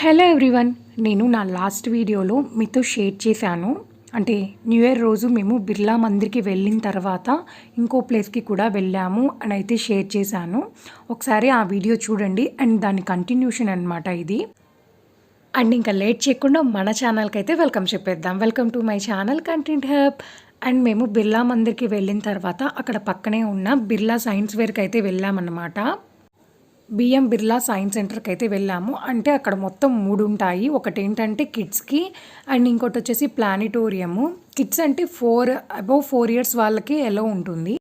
Hello everyone నేను నా last వీడియోలో మీతో షేర్ చేశాను. అంటే న్యూ ఇయర్ రోజు మేము బిర్లా మందిర్కి వెళ్ళిన తర్వాత ఇంకో ప్లేస్కి కూడా వెళ్ళాము అని అయితే షేర్ చేశాను. ఒకసారి ఆ వీడియో చూడండి అండ్ దాని కంటిన్యూషన్ అనమాట ఇది. అండ్ ఇంకా లేట్ చేయకుండా మన ఛానల్కి అయితే వెల్కమ్ చెప్పేద్దాం. Welcome to my channel content hub and మేము బిర్లా మందిర్కి వెళ్ళిన తర్వాత అక్కడ పక్కనే ఉన్న బిర్లా సైన్స్ వేర్కి అయితే వెళ్ళామన్నమాట. బిఎం బిర్లా సైన్స్ సెంటర్కి అయితే వెళ్ళాము. అంటే అక్కడ మొత్తం మూడు ఉంటాయి ఒకటి ఏంటంటే కిడ్స్కి అండ్ ఇంకోటి వచ్చేసి ప్లానిటోరియము. కిడ్స్ అంటే ఫోర్ అబౌవ్ ఫోర్ ఇయర్స్ వాళ్ళకి ఎలా ఉంటుంది.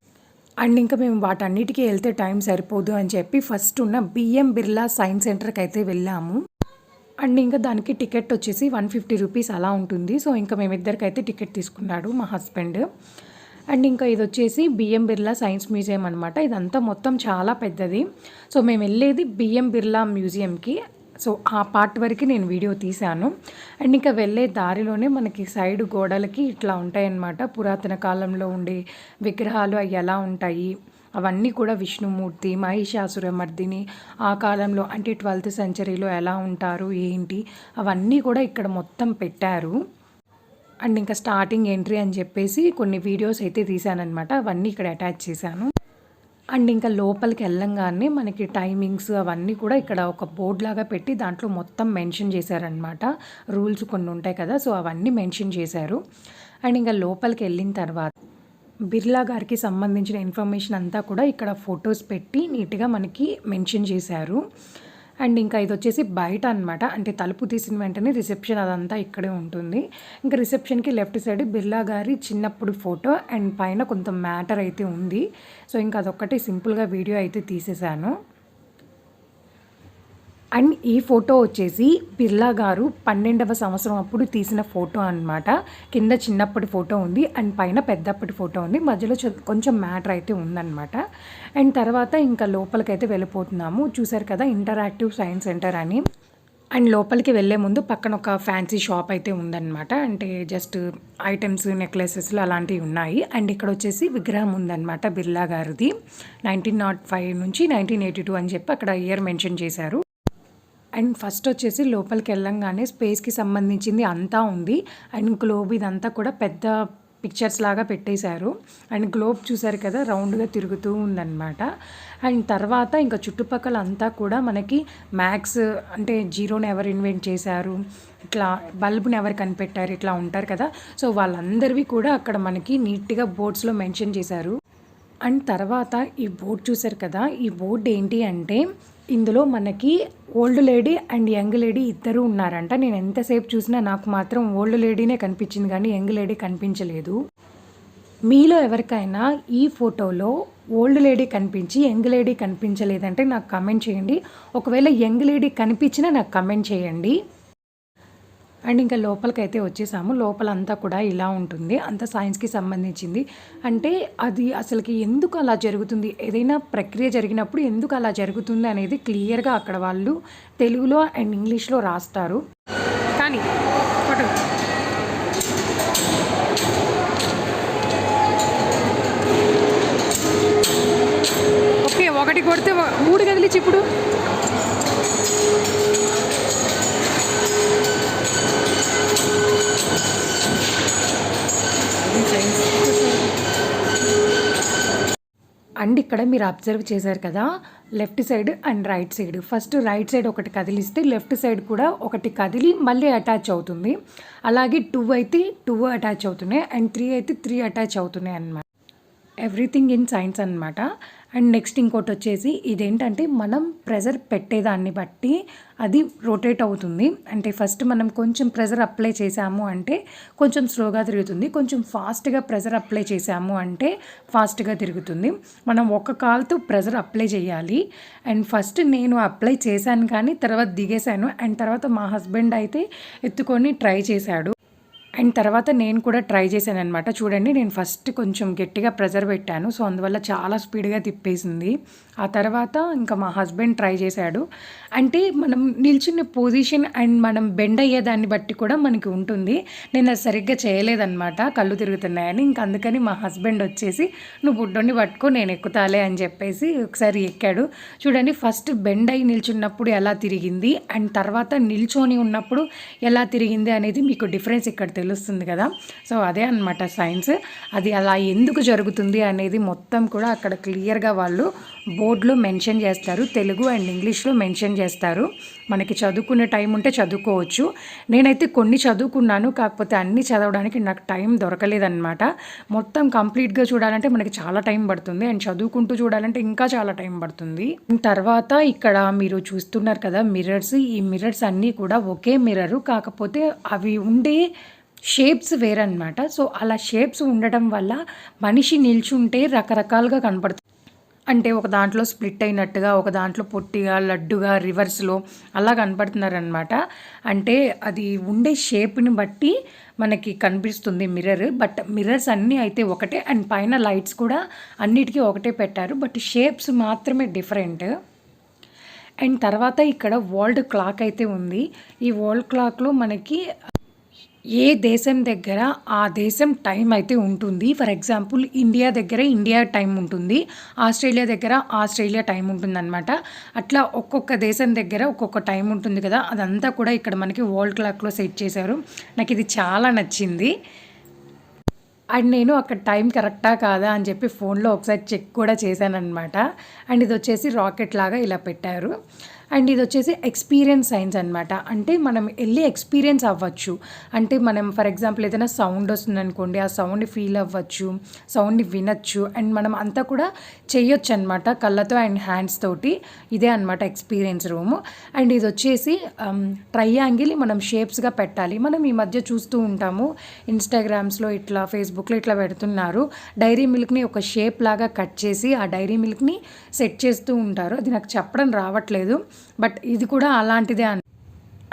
అండ్ ఇంకా మేము వాటన్నిటికీ వెళ్తే టైం సరిపోదు అని చెప్పి ఫస్ట్ ఉన్న బిఎం బిర్లా సైన్స్ సెంటర్కి అయితే వెళ్ళాము. అండ్ ఇంకా దానికి టికెట్ వచ్చేసి వన్ ఫిఫ్టీ రూపీస్ అలా ఉంటుంది. సో ఇంకా మేమిద్దరికైతే టికెట్ తీసుకున్నాడు మా హస్బెండ్. అండ్ ఇంకా ఇది వచ్చేసి బిఎం బిర్లా సైన్స్ మ్యూజియం అనమాట ఇదంతా మొత్తం చాలా పెద్దది. సో మేము వెళ్ళేది బిఎం బిర్లా మ్యూజియంకి. సో ఆ పార్ట్ వరకు నేను వీడియో తీశాను. అండ్ ఇంకా వెళ్ళే దారిలోనే మనకి సైడ్ గోడలకి ఇట్లా ఉంటాయన్నమాట. పురాతన కాలంలో ఉండే విగ్రహాలు అవి ఎలా ఉంటాయి? అవన్నీ కూడా విష్ణుమూర్తి మహిషాసురమర్దిని ఆ కాలంలో అంటే ట్వెల్త్ సెంచరీలో ఎలా ఉంటారు ఏంటి? అవన్నీ కూడా ఇక్కడ మొత్తం పెట్టారు. అండ్ ఇంకా స్టార్టింగ్ ఎంట్రీ అని చెప్పేసి కొన్ని వీడియోస్ అయితే తీశానమాట అవన్నీ ఇక్కడ అటాచ్ చేశాను. అండ్ ఇంకా లోపలికి వెళ్ళంగానే మనకి టైమింగ్స్ అవన్నీ కూడా ఇక్కడ ఒక బోర్డ్ లాగా పెట్టి దాంట్లో మొత్తం మెన్షన్ చేశారనమాట రూల్స్ కొన్ని ఉంటాయి కదా సో అవన్నీ మెన్షన్ చేశారు. అండ్ ఇంకా లోపలికి వెళ్ళిన తర్వాత బిర్లా గారికి సంబంధించిన ఇన్ఫర్మేషన్ అంతా కూడా ఇక్కడ ఫొటోస్ పెట్టి నీట్గా మనకి మెన్షన్ చేశారు. అండ్ ఇంకా ఇది వచ్చేసి బయట అనమాట అంటే తలుపు తీసిన వెంటనే రిసెప్షన్ అదంతా ఇక్కడే ఉంటుంది. ఇంకా రిసెప్షన్కి లెఫ్ట్ సైడ్ బిర్లా గారి చిన్నప్పుడు ఫోటో అండ్ పైన కొంత మ్యాటర్ అయితే ఉంది. సో ఇంకా అదొక్కటి సింపుల్గా వీడియో అయితే తీసేశాను అండ్ ఈ ఫోటో వచ్చేసి బిర్లా గారు పన్నెండవ సంవత్సరం అప్పుడు తీసిన ఫోటో అనమాట కింద చిన్నప్పటి ఫోటో ఉంది అండ్ పైన పెద్దప్పటి ఫోటో ఉంది మధ్యలో కొంచెం మ్యాటర్ అయితే ఉందన్నమాట. అండ్ తర్వాత ఇంకా లోపలికైతే వెళ్ళిపోతున్నాము. చూసారు కదా ఇంటరాక్టివ్ సైన్స్ సెంటర్ అని. అండ్ లోపలికి వెళ్ళే ముందు పక్కన ఒక ఫ్యాన్సీ షాప్ అయితే ఉందన్నమాట. అంటే జస్ట్ ఐటమ్స్ నెక్లెసెస్లు అలాంటివి ఉన్నాయి. అండ్ ఇక్కడ వచ్చేసి విగ్రహం ఉందన్నమాట బిర్లా గారిది. నైన్టీన్ నాట్ ఫైవ్ నుంచి నైన్టీన్ ఎయిటీ టూ అని చెప్పి అక్కడ ఇయర్ మెన్షన్ చేశారు. అండ్ ఫస్ట్ వచ్చేసి లోపలికి వెళ్ళంగానే స్పేస్కి సంబంధించింది అంతా ఉంది. అండ్ గ్లోబ్ ఇదంతా కూడా పెద్ద పిక్చర్స్ లాగా పెట్టేశారు. అండ్ గ్లోబ్ చూసారు కదా రౌండ్గా తిరుగుతూ ఉందన్నమాట. అండ్ తర్వాత ఇంకా చుట్టుపక్కల అంతా కూడా మనకి మ్యాక్స్ అంటే జీరోని ఎవరు ఇన్వెంట్ చేశారు ఇట్లా బల్బుని ఎవరు కనిపెట్టారు ఇట్లా ఉంటారు కదా. సో వాళ్ళందరివి కూడా అక్కడ మనకి నీట్గా బోర్డ్స్లో మెన్షన్ చేశారు. అండ్ తర్వాత ఈ బోర్డ్ చూసారు కదా ఈ బోర్డ్ ఏంటి అంటే ఇందులో మనకి old lady and young lady ఇద్దరు ఉన్నారంట. నేను ఎంతసేపు చూసినా నాకు మాత్రం ఓల్డ్ లేడీనే కనిపించింది కానీ యంగ్ లేడీ కనిపించలేదు. మీలో ఎవరికైనా ఈ ఫోటోలో ఓల్డ్ లేడీ కనిపించి యంగ్ లేడీ కనిపించలేదంటే నాకు కమెంట్ చేయండి. ఒకవేళ యంగ్ లేడీ కనిపించినా నాకు కమెంట్ చేయండి. అండ్ ఇంకా లోపలికైతే వచ్చేసాము. లోపల అంతా కూడా ఇలా ఉంటుంది. అంత సైన్స్కి సంబంధించింది. అంటే అది అసలుకి ఎందుకు అలా జరుగుతుంది? ఏదైనా ప్రక్రియ జరిగినప్పుడు ఎందుకు అలా జరుగుతుంది అనేది క్లియర్గా అక్కడ వాళ్ళు తెలుగులో అండ్ ఇంగ్లీష్లో రాస్తారు. కానీ ఓకే ఒకటి కొడితే మూడు కదిలిచి ఇప్పుడు. అండ్ ఇక్కడ మీరు అబ్జర్వ్ చేశారు కదా left side and right side. First right side ఒకటి కదిలిస్తే లెఫ్ట్ సైడ్ కూడా ఒకటి కదిలి మళ్ళీ అటాచ్ అవుతుంది. అలాగే టూ అయితే టూ అటాచ్ అవుతున్నాయి అండ్ త్రీ అయితే త్రీ అటాచ్ అవుతున్నాయి అన్నమాట. ఎవ్రీథింగ్ ఇన్ సైన్స్ అనమాట అండ్ నెక్స్ట్ ఇంకోటి వచ్చేసి ఇదేంటంటే మనం ప్రెజర్ పెట్టేదాన్ని బట్టి అది రొటేట్ అవుతుంది. అంటే ఫస్ట్ మనం కొంచెం ప్రెజర్ అప్లై చేసాము అంటే కొంచెం స్లోగా తిరుగుతుంది. కొంచెం ఫాస్ట్గా ప్రెజర్ అప్లై చేసాము అంటే ఫాస్ట్గా తిరుగుతుంది. మనం ఒక కాల్తో ప్రెజర్ అప్లై చేయాలి. అండ్ ఫస్ట్ నేను అప్లై చేశాను కానీ తర్వాత దిగేశాను. అండ్ తర్వాత మా హస్బెండ్ అయితే ఎత్తుకొని ట్రై చేశాడు. అండ్ తర్వాత నేను కూడా ట్రై చేశాను అనమాట చూడండి నేను ఫస్ట్ కొంచెం గట్టిగా ప్రెజర్ పెట్టాను. సో అందువల్ల చాలా స్పీడ్గా తిప్పేసింది. ఆ తర్వాత ఇంకా మా హస్బెండ్ ట్రై చేశాడు. అంటే మనం నిల్చున్న పొజిషన్ అండ్ మనం బెండ్ అయ్యేదాన్ని బట్టి కూడా మనకి ఉంటుంది. నేను అది సరిగ్గా చేయలేదన్నమాట. కళ్ళు తిరుగుతున్నాయని. ఇంక అందుకని మా హస్బెండ్ వచ్చేసి నువ్వు బుడ్డోని పట్టుకో నేను ఎక్కుతాలే అని చెప్పేసి ఒకసారి ఎక్కాడు. చూడండి ఫస్ట్ బెండ్ అయి నిల్చున్నప్పుడు ఎలా తిరిగింది? అండ్ తర్వాత నిల్చొని ఉన్నప్పుడు ఎలా తిరిగింది అనేది మీకు డిఫరెన్స్ ఇక్కడ తెలుస్తుంది కదా. సో అదే అనమాట సైన్స్. అది అలా ఎందుకు జరుగుతుంది అనేది మొత్తం కూడా అక్కడ క్లియర్గా వాళ్ళు బోర్డులో మెన్షన్ చేస్తారు తెలుగు అండ్ ఇంగ్లీష్లో మెన్షన్ చేస్తారు. మనకి చదువుకునే టైం ఉంటే చదువుకోవచ్చు. నేనైతే కొన్ని చదువుకున్నాను కాకపోతే అన్ని చదవడానికి నాకు టైం దొరకలేదన్నమాట. మొత్తం కంప్లీట్గా చూడాలంటే మనకి చాలా టైం పడుతుంది. అండ్ చదువుకుంటూ చూడాలంటే ఇంకా చాలా టైం పడుతుంది. తర్వాత ఇక్కడ మీరు చూస్తున్నారు కదా మిర్రర్స్. ఈ మిర్రర్స్ అన్నీ కూడా ఒకే మిర్రర్ కాకపోతే అవి ఉండే షేప్స్ వేరనమాట సో అలా షేప్స్ ఉండటం వల్ల మనిషి నిల్చుంటే రకరకాలుగా కనపడుతుంది. అంటే ఒక దాంట్లో స్ప్లిట్ అయినట్టుగా ఒక దాంట్లో పొట్టిగా లడ్డుగా రివర్స్లో అలా కనపడుతున్నారనమాట అంటే అది ఉండే షేప్ని బట్టి మనకి కనిపిస్తుంది మిర్రర్. బట్ మిర్రర్స్ అన్నీ అయితే ఒకటే. అండ్ పైన లైట్స్ కూడా అన్నిటికీ ఒకటే పెట్టారు. బట్ షేప్స్ మాత్రమే డిఫరెంట్. అండ్ తర్వాత ఇక్కడ వరల్డ్ క్లాక్ అయితే ఉంది. ఈ వరల్డ్ క్లాక్లో మనకి ఏ దేశం దగ్గర ఆ దేశం టైం అయితే ఉంటుంది? ఫర్ ఎగ్జాంపుల్ ఇండియా దగ్గర ఇండియా టైం ఉంటుంది ఆస్ట్రేలియా దగ్గర ఆస్ట్రేలియా టైం ఉంటుందన్నమాట. అట్లా ఒక్కొక్క దేశం దగ్గర ఒక్కొక్క టైం ఉంటుంది కదా అదంతా కూడా ఇక్కడ మనకి వరల్డ్ క్లాక్లో సెట్ చేశారు. నాకు ఇది చాలా నచ్చింది. అండ్ నేను అక్కడ టైం కరెక్టా కాదా అని చెప్పి ఫోన్లో ఒకసారి చెక్ కూడా చేశాను అనమాట అండ్ ఇది వచ్చేసి రాకెట్ లాగా ఇలా పెట్టారు. అండ్ ఇది వచ్చేసి ఎక్స్పీరియన్స్ సైన్స్ అనమాట అంటే మనం వెళ్ళి ఎక్స్పీరియన్స్ అవ్వచ్చు. అంటే మనం ఫర్ ఎగ్జాంపుల్ ఏదైనా సౌండ్ వస్తుంది అనుకోండి ఆ సౌండ్ని ఫీల్ అవ్వచ్చు సౌండ్ని వినొచ్చు అండ్ మనం అంతా కూడా చేయొచ్చు అనమాట కళ్ళతో అండ్ హ్యాండ్స్ తోటి. ఇదే అనమాట ఎక్స్పీరియన్స్ రూమ్. అండ్ ఇది వచ్చేసి ట్రయాంగిల్ మనం షేప్స్గా పెట్టాలి. మనం ఈ మధ్య చూస్తూ ఉంటాము. ఇన్స్టాగ్రామ్స్లో ఇట్లా ఫేస్బుక్లో ఇట్లా పెడుతున్నారు. డైరీ మిల్క్ని ఒక షేప్ లాగా కట్ చేసి ఆ డైరీ మిల్క్ని సెట్ చేస్తూ ఉంటారు. అది నాకు చెప్పడం రావట్లేదు. బట్ ఇది కూడా అలాంటిదే అని.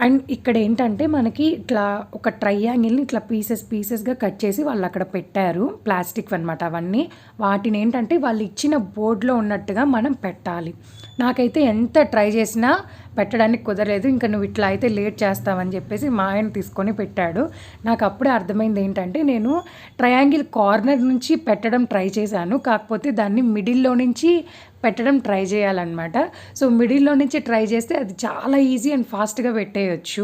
అండ్ ఇక్కడ ఏంటంటే మనకి ఇట్లా ఒక ట్రయాంగిల్ని ఇట్లా పీసెస్ పీసెస్గా కట్ చేసి వాళ్ళు అక్కడ పెట్టారు. ప్లాస్టిక్ అనమాట అవన్నీ. వాటిని ఏంటంటే వాళ్ళు ఇచ్చిన బోర్డులో ఉన్నట్టుగా మనం పెట్టాలి. నాకైతే ఎంత ట్రై చేసినా పెట్టడానికి కుదరలేదు. ఇంకా నువ్వు ఇట్లా అయితే లేట్ చేస్తావని చెప్పేసి మా ఆయన తీసుకొని పెట్టాడు. నాకు అప్పుడే అర్థమైంది ఏంటంటే నేను ట్రయాంగిల్ కార్నర్ నుంచి పెట్టడం ట్రై చేశాను. కాకపోతే దాన్ని మిడిల్లో నుంచి పెట్టడం ట్రై చేయాలన్నమాట. సో మిడిల్లో నుంచి ట్రై చేస్తే అది చాలా ఈజీ అండ్ ఫాస్ట్గా పెట్టేయచ్చు.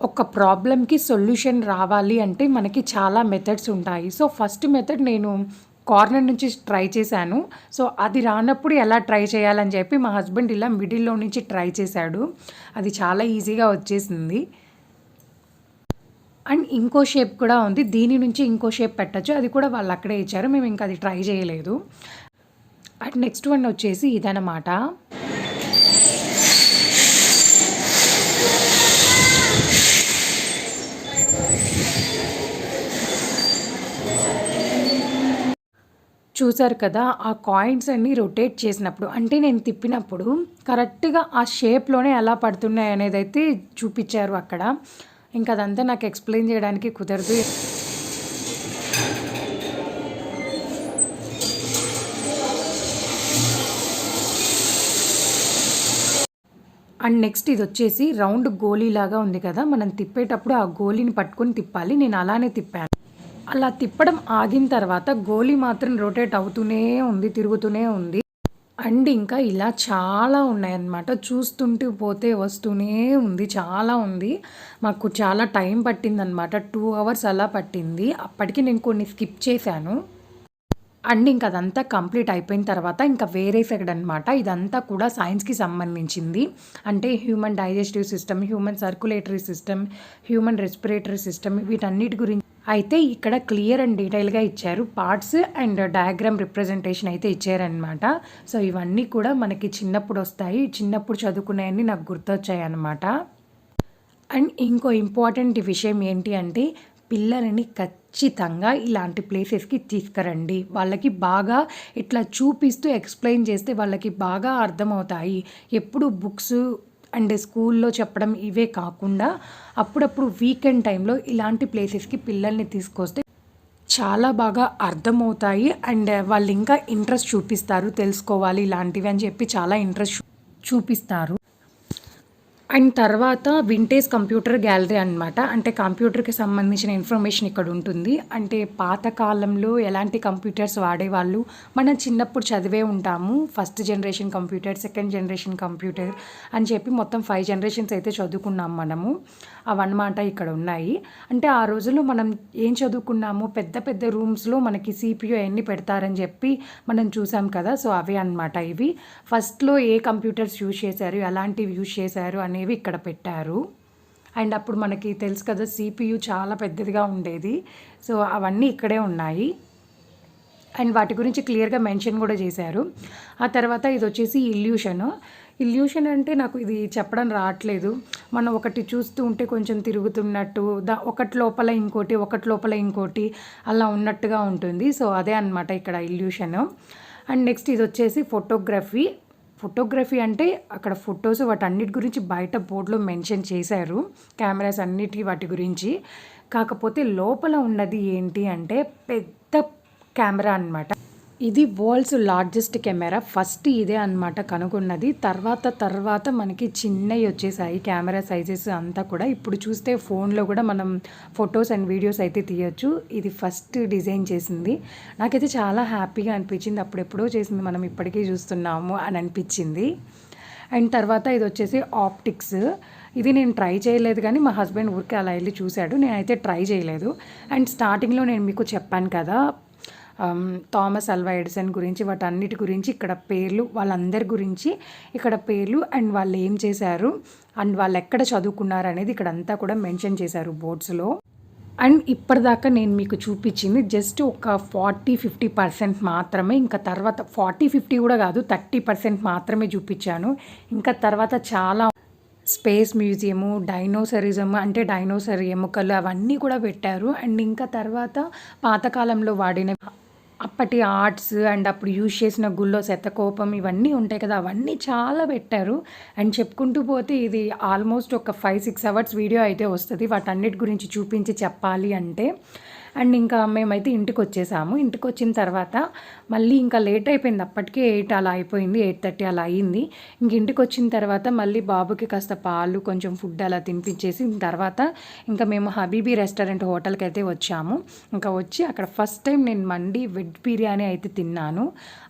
ఒక ప్రాబ్లమ్కి సొల్యూషన్ రావాలి అంటే మనకి చాలా మెథడ్స్ ఉంటాయి. సో ఫస్ట్ మెథడ్ నేను కార్నర్ నుంచి ట్రై చేశాను. సో అది రానప్పుడు ఎలా ట్రై చేయాలని చెప్పి మా హస్బెండ్ ఇలా మిడిల్లో నుంచి ట్రై చేశాడు. అది చాలా ఈజీగా వచ్చేసింది. అండ్ ఇంకో షేప్ కూడా ఉంది. దీని నుంచి ఇంకో షేప్ పెట్టచ్చు. అది కూడా వాళ్ళు అక్కడే ఇచ్చారు. మేము ఇంకా అది ట్రై చేయలేదు. అండ్ నెక్స్ట్ వన్ వచ్చేసి ఇదనమాట చూసారు కదా ఆ కాయిన్స్ అన్నీ రొటేట్ చేసినప్పుడు అంటే నేను తిప్పినప్పుడు కరెక్ట్గా ఆ షేప్లోనే ఎలా పడుతున్నాయి అనేది అయితే చూపించారు అక్కడ. ఇంకా అదంతా నాకు ఎక్స్ప్లెయిన్ చేయడానికి కుదరదు. అండ్ నెక్స్ట్ ఇది వచ్చేసి రౌండ్ గోళీలాగా ఉంది కదా మనం తిప్పేటప్పుడు ఆ గోళీని పట్టుకొని తిప్పాలి. నేను అలానే తిప్పాను. అలా తిప్పడం ఆగిన తర్వాత గోళీ మాత్రం రొటేట్ అవుతూనే ఉంది తిరుగుతూనే ఉంది. అండ్ ఇంకా ఇలా చాలా ఉన్నాయన్నమాట. చూస్తుంటూ పోతే వస్తూనే ఉంది చాలా ఉంది. మాకు చాలా టైం పట్టిందనమాట టూ అవర్స్ అలా పట్టింది. అప్పటికి నేను కొన్ని స్కిప్ చేశాను. అండ్ ఇంక అదంతా కంప్లీట్ అయిపోయిన తర్వాత ఇంకా వేరే సైడ్ అనమాట ఇదంతా కూడా సైన్స్కి సంబంధించింది. అంటే human digestive system human circulatory system human respiratory system వీటన్నిటి గురించి అయితే ఇక్కడ క్లియర్ అండ్ డీటెయిల్గా ఇచ్చారు. పార్ట్స్ అండ్ డయాగ్రామ్ రిప్రజెంటేషన్ అయితే ఇచ్చారనమాట సో ఇవన్నీ కూడా మనకి చిన్నప్పుడు వస్తాయి. చిన్నప్పుడు చదువుకునేవన్నీ నాకు గుర్తొచ్చాయి అనమాట అండ్ ఇంకో ఇంపార్టెంట్ విషయం ఏంటి అంటే పిల్లలని ఖచ్చితంగా ఇలాంటి ప్లేసెస్కి తీసుకురండి. వాళ్ళకి బాగా ఇట్లా చూపిస్తూ ఎక్స్ప్లెయిన్ చేస్తే వాళ్ళకి బాగా అర్థమవుతాయి. ఎప్పుడు బుక్స్ అండ్ స్కూల్లో చెప్పడం ఇవే కాకుండా అప్పుడప్పుడు వీకెండ్ టైంలో ఇలాంటి ప్లేసెస్కి పిల్లల్ని తీసుకొస్తే చాలా బాగా అర్థమవుతాయి అండ్ వాళ్ళు ఇంకా ఇంట్రెస్ట్ చూపిస్తారు తెలుసుకోవాలి ఇలాంటివి అని చెప్పి చాలా ఇంట్రెస్ట్ చూపిస్తారు. అండ్ తర్వాత వింటేజ్ కంప్యూటర్ గ్యాలరీ అనమాట అంటే కంప్యూటర్కి సంబంధించిన ఇన్ఫర్మేషన్ ఇక్కడ ఉంటుంది. అంటే పాతకాలంలో ఎలాంటి కంప్యూటర్స్ వాడేవాళ్ళు? మనం చిన్నప్పుడు చదివే ఉంటాము. First generation computer second generation computer అని చెప్పి మొత్తం ఫైవ్ జనరేషన్స్ అయితే చదువుకున్నాం మనము. అవన్నమాట ఇక్కడ ఉన్నాయి. అంటే ఆ రోజుల్లో మనం ఏం చదువుకున్నాము? పెద్ద పెద్ద రూమ్స్లో మనకి సిపియు ఎన్ని పెడతారని చెప్పి మనం చూసాం కదా. సో అవే అనమాట ఇవి. ఫస్ట్లో ఏ కంప్యూటర్స్ యూజ్ చేశారు? ఎలాంటివి యూజ్ చేశారు? అని అనేవి ఇక్కడ పెట్టారు. అండ్ అప్పుడు మనకి తెలుసు కదా సిపియు చాలా పెద్దదిగా ఉండేది. సో అవన్నీ ఇక్కడే ఉన్నాయి. అండ్ వాటి గురించి క్లియర్గా మెన్షన్ కూడా చేశారు. ఆ తర్వాత ఇది వచ్చేసి ఇల్యూషన్. ఇల్యూషన్ అంటే నాకు ఇది చెప్పడం రావట్లేదు. మనం ఒకటి చూస్తూ ఉంటే కొంచెం తిరుగుతున్నట్టు దా ఒకటి లోపల ఇంకోటి ఒకటి లోపల ఇంకోటి అలా ఉన్నట్టుగా ఉంటుంది. సో అదే అనమాట ఇక్కడ ఇల్యూషన్. అండ్ నెక్స్ట్ ఇది వచ్చేసి ఫోటోగ్రఫీ. ఫోటోగ్రఫీ అంటే అక్కడ ఫొటోస్ వాటి అన్నిటి గురించి బయట బోర్డులో మెన్షన్ చేశారు. కెమెరాస్ అన్నిటి వాటి గురించి. కాకపోతే లోపల ఉన్నది ఏంటి అంటే పెద్ద కెమెరా అనమాట ఇది వరల్డ్స్ లార్జెస్ట్ కెమెరా. ఫస్ట్ ఇదే అనమాట కనుగొన్నది. తర్వాత తర్వాత మనకి చిన్నవి వచ్చేసాయి కెమెరా సైజెస్ అంతా కూడా. ఇప్పుడు చూస్తే ఫోన్లో కూడా మనం ఫొటోస్ అండ్ వీడియోస్ అయితే తీయొచ్చు. ఇది ఫస్ట్ డిజైన్ చేసింది. నాకైతే చాలా హ్యాపీగా అనిపించింది. అప్పుడెప్పుడో చేసింది మనం ఇప్పటికీ చూస్తున్నాము అని అనిపించింది. అండ్ తర్వాత ఇది వచ్చేసి ఆప్టిక్స్. ఇది నేను ట్రై చేయలేదు కానీ మా హస్బెండ్ ఊరికే అలా వెళ్ళి చూశాడు. నేనైతే ట్రై చేయలేదు. అండ్ స్టార్టింగ్లో నేను మీకు చెప్పాను కదా థామస్ అల్వా ఎడిసన్ గురించి వాటన్నిటి గురించి ఇక్కడ పేర్లు వాళ్ళందరి గురించి ఇక్కడ పేర్లు అండ్ వాళ్ళు ఏం చేశారు అండ్ వాళ్ళు ఎక్కడ చదువుకున్నారు అనేది ఇక్కడ అంతా కూడా మెన్షన్ చేశారు బోర్డ్స్లో. అండ్ ఇప్పటిదాకా నేను మీకు చూపించింది జస్ట్ ఒక ఫార్టీ ఫిఫ్టీ పర్సెంట్ మాత్రమే ఇంకా తర్వాత ఫార్టీ ఫిఫ్టీ కూడా కాదు థర్టీ పర్సెంట్ మాత్రమే చూపించాను. ఇంకా తర్వాత చాలా స్పేస్ మ్యూజియము డైనోసరిజం అంటే డైనోసర్ ఎముకలు అవన్నీ కూడా పెట్టారు. అండ్ ఇంకా తర్వాత పాతకాలంలో వాడిన అప్పటి ఆర్ట్స్ అండ్ అప్పుడు యూజ్ చేసిన గుళ్ళో శతకోపం ఇవన్నీ ఉంటాయి కదా అవన్నీ చాలా పెట్టారు. అండ్ చెప్పుకుంటూ పోతే ఇది ఆల్మోస్ట్ ఒక ఫైవ్ సిక్స్ అవర్స్ వీడియో అయితే వస్తుంది. వాటన్నిటి గురించి చూపించి చెప్పాలి అంటే అండ్ ఇంకా మేమైతే ఇంటికి వచ్చేసాము ఇంటికి వచ్చిన తర్వాత మళ్ళీ ఇంకా లేట్ అయిపోయింది. అప్పటికే ఎయిట్ అలా అయిపోయింది. ఎయిట్ థర్టీ అలా అయ్యింది ఇంక ఇంటికి వచ్చిన తర్వాత మళ్ళీ బాబుకి కాస్త పాలు కొంచెం ఫుడ్ అలా తినిపించేసి తర్వాత ఇంకా మేము హబీబీ రెస్టారెంట్ హోటల్కి అయితే వచ్చాము. ఇంకా వచ్చి అక్కడ ఫస్ట్ టైం నేను మండి వెజ్ బిర్యానీ అయితే తిన్నాను.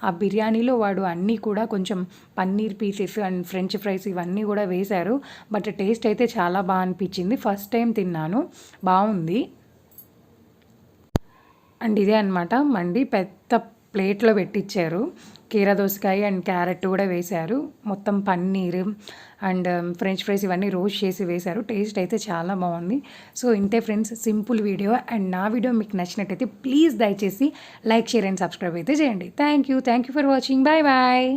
ఆ బిర్యానీలో వాడు అన్నీ కూడా కొంచెం paneer pieces and French fries ఇవన్నీ కూడా వేశారు. బట్ టేస్ట్ అయితే చాలా బాగా అనిపించింది. ఫస్ట్ టైం తిన్నాను. బాగుంది. అండ్ ఇదే అనమాట మండి పెద్ద ప్లేట్లో పెట్టించారు కీర దోసకాయ అండ్ క్యారెట్ కూడా వేశారు. మొత్తం paneer and um, French fries ఇవన్నీ రోస్ట్ చేసి వేశారు. టేస్ట్ అయితే చాలా బాగుంది. సో ఇంతే ఫ్రెండ్స్ సింపుల్ వీడియో. అండ్ నా వీడియో మీకు నచ్చినట్టయితే ప్లీజ్ దయచేసి లైక్ షేర్ అండ్ సబ్స్క్రైబ్ అయితే చేయండి. Thank you. Thank you for watching. Bye bye.